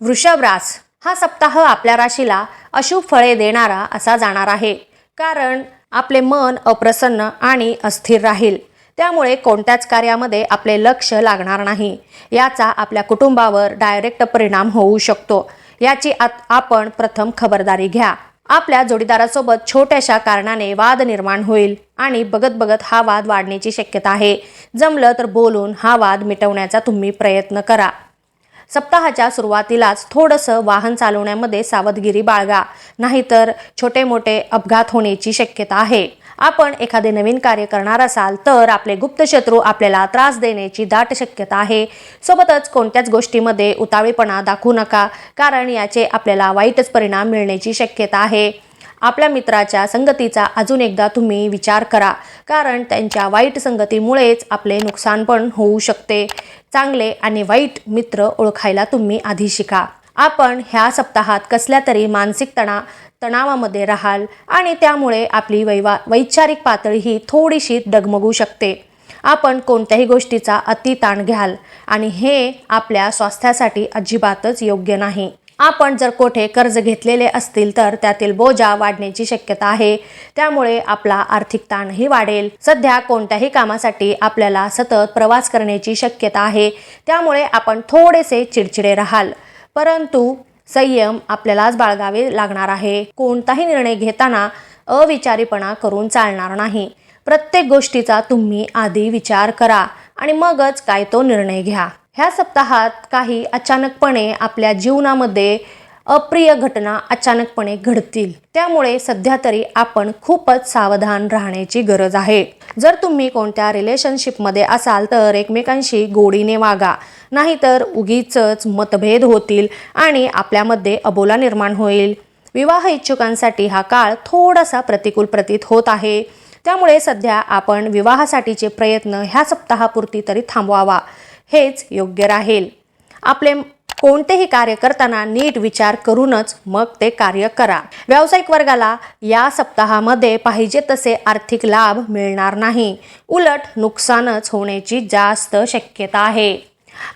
वृषभ रास हा सप्ताह आपल्या राशीला अशुभ फळे देणारा असा जाणार आहे. कारण आपले मन अप्रसन्न आणि अस्थिर राहील. त्यामुळे कोणत्याच कार्यामध्ये आपले लक्ष लागणार नाही. याचा आपल्या कुटुंबावर डायरेक्ट परिणाम होऊ शकतो. याची आत- आपण प्रथम खबरदारी घ्या. आपल्या जोडीदारासोबत छोट्याशा कारणाने वाद निर्माण होईल आणि बघत बघत हा वाद वाढण्याची शक्यता आहे. जमलं तर बोलून हा वाद मिटवण्याचा तुम्ही प्रयत्न करा. सप्ताहाच्या सुरुवातीलाच थोडंसं वाहन चालवण्यामध्ये सावधगिरी बाळगा. नाहीतर छोटे मोठे अपघात होण्याची शक्यता आहे. आपण एखादे नवीन कार्य करणार असाल तर आपले गुप्त शत्रू आपल्याला त्रास देण्याची दाट शक्यता आहे. सोबतच कोणत्याच गोष्टीमध्ये उतावीपणा दाखवू नका कारण याचे आपल्याला वाईटच परिणाम मिळण्याची शक्यता आहे. आपल्या मित्राच्या संगतीचा अजून एकदा तुम्ही विचार करा. कारण त्यांच्या वाईट संगतीमुळेच आपले नुकसान पण होऊ शकते. चांगले आणि वाईट मित्र ओळखायला तुम्ही आधी शिका. आपण ह्या सप्ताहात कसल्या तरी मानसिक तणा तणावामध्ये राहाल आणि त्यामुळे आपली वैवा वैचारिक पातळी ही थोडीशी डगमगू शकते. आपण कोणत्याही गोष्टीचा अति ताण घ्याल आणि हे आपल्या स्वास्थ्यासाठी अजिबातच योग्य नाही. आपण जर कोठे कर्ज घेतलेले असतील तर त्यातील बोजा वाढण्याची शक्यता आहे. त्यामुळे आपला आर्थिक ताणही वाढेल. सध्या कोणत्याही कामासाठी आपल्याला सतत प्रवास करण्याची शक्यता आहे. त्यामुळे आपण थोडेसे चिडचिडे राहाल. परंतु संयम आपल्यालाच बाळगावे लागणार आहे. कोणताही निर्णय घेताना अविचारीपणा करून चालणार नाही. प्रत्येक गोष्टीचा तुम्ही आधी विचार करा आणि मगच काय तो निर्णय घ्या. ह्या सप्ताहात काही अचानकपणे आपल्या जीवनामध्ये अप्रिय घटना अचानकपणे घडतील. त्यामुळे सध्या तरी आपण खूपच सावधान राहण्याची गरज आहे. जर तुम्ही कोणत्या रिलेशनशिपमध्ये असाल तर एकमेकांशी गोडीने वागा. नाहीतर उगीच मतभेद होतील आणि आपल्यामध्ये अबोला निर्माण होईल. विवाह इच्छुकांसाठी हा काळ थोडासा प्रतिकूल प्रतीत होत आहे. त्यामुळे सध्या आपण विवाहासाठीचे प्रयत्न ह्या सप्ताहापुरती तरी थांबवावा. हेच योग्य राहील. आपले कोणतेही कार्य करताना नीट विचार करूनच मग ते कार्य करा. व्यावसायिक वर्गाला या सप्ताहामध्ये पाहिजे तसे आर्थिक लाभ मिळणार नाही. उलट नुकसानच होण्याची जास्त शक्यता आहे.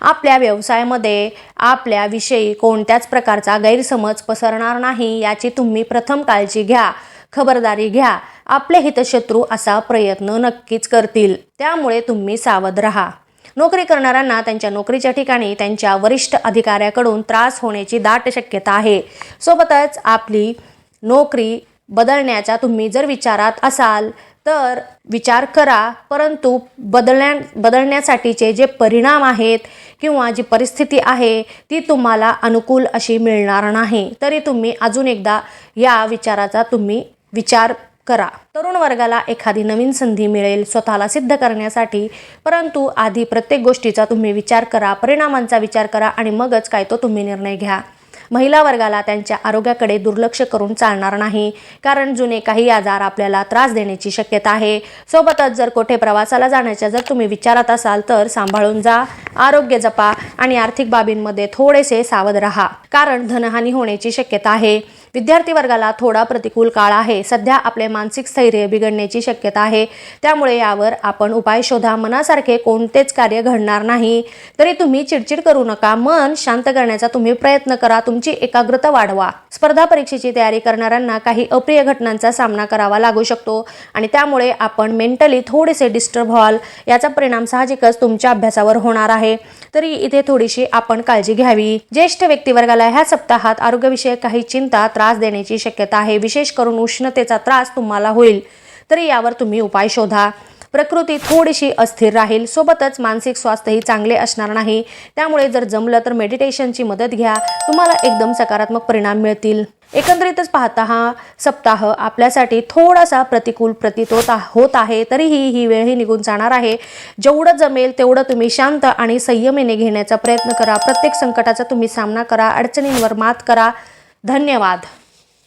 आपल्या व्यवसायामध्ये आपल्याविषयी कोणत्याच प्रकारचा गैरसमज पसरणार नाही याची तुम्ही प्रथम काळजी घ्या. खबरदारी घ्या. आपले हितशत्रू असा प्रयत्न नक्कीच करतील. त्यामुळे तुम्ही सावध राहा. नोकरी करणाऱ्यांना त्यांच्या नोकरीच्या ठिकाणी त्यांच्या वरिष्ठ अधिकाऱ्याकडून त्रास होण्याची दाट शक्यता आहे. सोबतच आपली नोकरी बदलण्याचा तुम्ही जर विचारात असाल तर विचार करा परंतु बदलण्या बदलण्यासाठीचे जे परिणाम आहेत किंवा जी परिस्थिती आहे ती तुम्हाला अनुकूल अशी मिळणार नाही. तरी तुम्ही अजून एकदा या विचाराचा तुम्ही विचार करा. तरुण वर्गाला एखादी नवीन संधी मिळेल स्वतःला सिद्ध करण्यासाठी परंतु आधी प्रत्येक गोष्टीचा तुम्ही विचार करा परिणामांचा विचार करा आणि मगच काय तो तुम्ही निर्णय घ्या. महिला वर्गाला त्यांच्या आरोग्याकडे दुर्लक्ष करून चालणार नाही कारण जुने काही आजार आपल्याला त्रास देण्याची शक्यता आहे. सोबतच जर कुठे प्रवासाला जाण्याच्या जर तुम्ही विचारात असाल तर सांभाळून जा आरोग्य जपा आणि आर्थिक बाबींमध्ये थोडेसे सावध राहा. कारण धनहानी होण्याची शक्यता आहे. विद्यार्थी वर्गाला थोडा प्रतिकूल काळ आहे. सध्या आपले मानसिक स्थैर्य बिघडण्याची शक्यता आहे. त्यामुळे यावर आपण उपाय शोधा. मनासारखे कोणतेच कार्य घडणार नाही. तरी तुम्ही चिडचिड करू नका. मन शांत करण्याचा तुम्ही प्रयत्न करा. तुमची एकाग्रता वाढवा. स्पर्धा परीक्षेची तयारी करणाऱ्यांना काही अप्रिय घटनांचा सामना करावा लागू शकतो. आणि त्यामुळे आपण मेंटली थोडेसे डिस्टर्ब व्हाल. याचा परिणाम साहजिकच तुमच्या अभ्यासावर होणार आहे. तरी इथे थोडीशी आपण काळजी घ्यावी. ज्येष्ठ व्यक्तिवर्गाला ह्या सप्ताहात आरोग्यविषयक काही चिंता त्रास देण्याची शक्यता आहे. विशेष करून उष्णतेचा त्रास तुम्हाला होईल. तरी यावर तुम्ही उपाय शोधा. प्रकृती थोडीशी अस्थिर राहील. सोबतच मानसिक स्वास्थ्यही चांगले असणार नाही. त्यामुळे जर जमलं तर मेडिटेशनची मदत घ्या. तुम्हाला एकदम सकारात्मक परिणाम मिळतील. एकंदरीतच पाहता हा सप्ताह आपल्यासाठी थोडासा प्रतिकूल प्रतीत होत होत आहे. तरीही ही वेळही निघून जाणार आहे. जेवढं जमेल तेवढं तुम्ही शांत आणि संयमेने घेण्याचा प्रयत्न करा. प्रत्येक संकटाचा तुम्ही सामना करा. अडचणींवर मात करा. धन्यवाद.